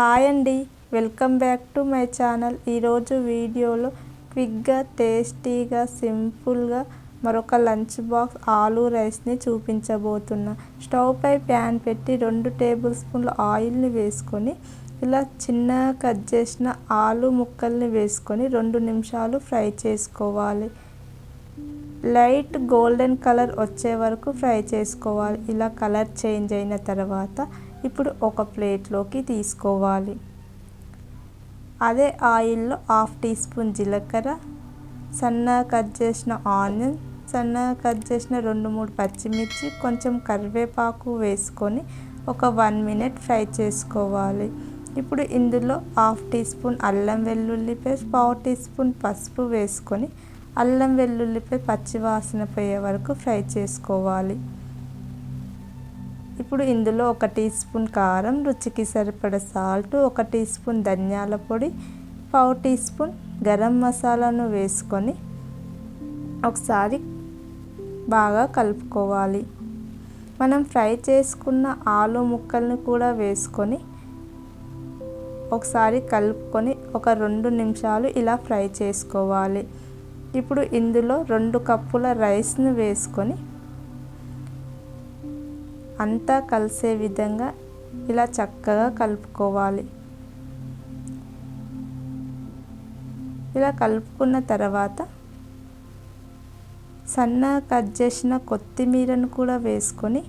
Hi అండి. Welcome back to my channel. ఈరోజు వీడియోలో క్విక్గా టేస్టీగా సింపుల్గా మరొక లంచ్ బాక్స్ ఆలూ రైస్ని చూపించబోతున్నా. స్టవ్ పై ప్యాన్ పెట్టి రెండు టేబుల్ స్పూన్ల ఆయిల్ని వేసుకొని ఇలా చిన్నగా కట్ చేసిన ఆలు ముక్కల్ని వేసుకొని రెండు నిమిషాలు ఫ్రై చేసుకోవాలి. లైట్ గోల్డెన్ కలర్ వచ్చే వరకు ఫ్రై చేసుకోవాలి. ఇలా కలర్ చేంజ్ అయిన తర్వాత ఇప్పుడు ఒక ప్లేట్లోకి తీసుకోవాలి. అదే ఆయిల్లో హాఫ్ టీ స్పూన్ జీలకర్ర సన్నగా కట్ చేసిన ఆనియన్ సన్నగా కట్ చేసిన రెండు మూడు పచ్చిమిర్చి కొంచెం కరివేపాకు వేసుకొని ఒక వన్ మినిట్ ఫ్రై చేసుకోవాలి. ఇప్పుడు ఇందులో హాఫ్ టీ స్పూన్ అల్లం వెల్లుల్లి పేస్ట్ పావు టీ స్పూన్ పసుపు వేసుకొని అల్లం వెల్లుల్లిపై పచ్చివాసన పోయే వరకు ఫ్రై చేసుకోవాలి. ఇప్పుడు ఇందులో ఒక టీ స్పూన్ కారం రుచికి సరిపడ సాల్ట్ ఒక టీ స్పూన్ ధనియాల పొడి పావు టీ స్పూన్ గరం మసాలాను వేసుకొని ఒకసారి బాగా కలుపుకోవాలి. మనం ఫ్రై చేసుకున్న ఆలు ముక్కల్ని కూడా వేసుకొని ఒకసారి కలుపుకొని ఒక రెండు నిమిషాలు ఇలా ఫ్రై చేసుకోవాలి. ఇప్పుడు ఇందులో రెండు కప్పుల రైస్ను వేసుకొని అంతా కలిసే విధంగా ఇలా చక్కగా కలుపుకోవాలి. ఇలా కలుపుకున్న తర్వాత సన్నగా కట్ చేసిన కొత్తిమీరను కూడా వేసుకొని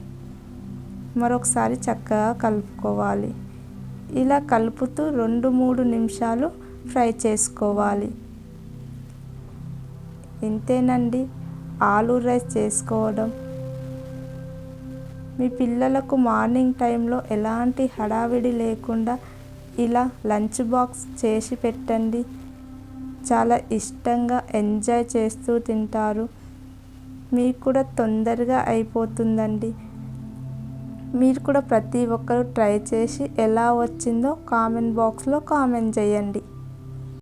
మరొకసారి చక్కగా కలుపుకోవాలి. ఇలా కలుపుతూ రెండు మూడు నిమిషాలు ఫ్రై చేసుకోవాలి. ఇంతేనండి. ఆలూ రైస్ చేసుకోవడం. మీ పిల్లలకు మార్నింగ్ టైంలో ఎలాంటి హడావిడి లేకుండా ఇలా లంచ్ బాక్స్ చేసి పెట్టండి. చాలా ఇష్టంగా ఎంజాయ్ చేస్తూ తింటారు. మీకు కూడా తొందరగా అయిపోతుందండి. మీరు కూడా ప్రతి ఒక్కరు ట్రై చేసి ఎలా వచ్చిందో కామెంట్ బాక్స్లో కామెంట్ చేయండి.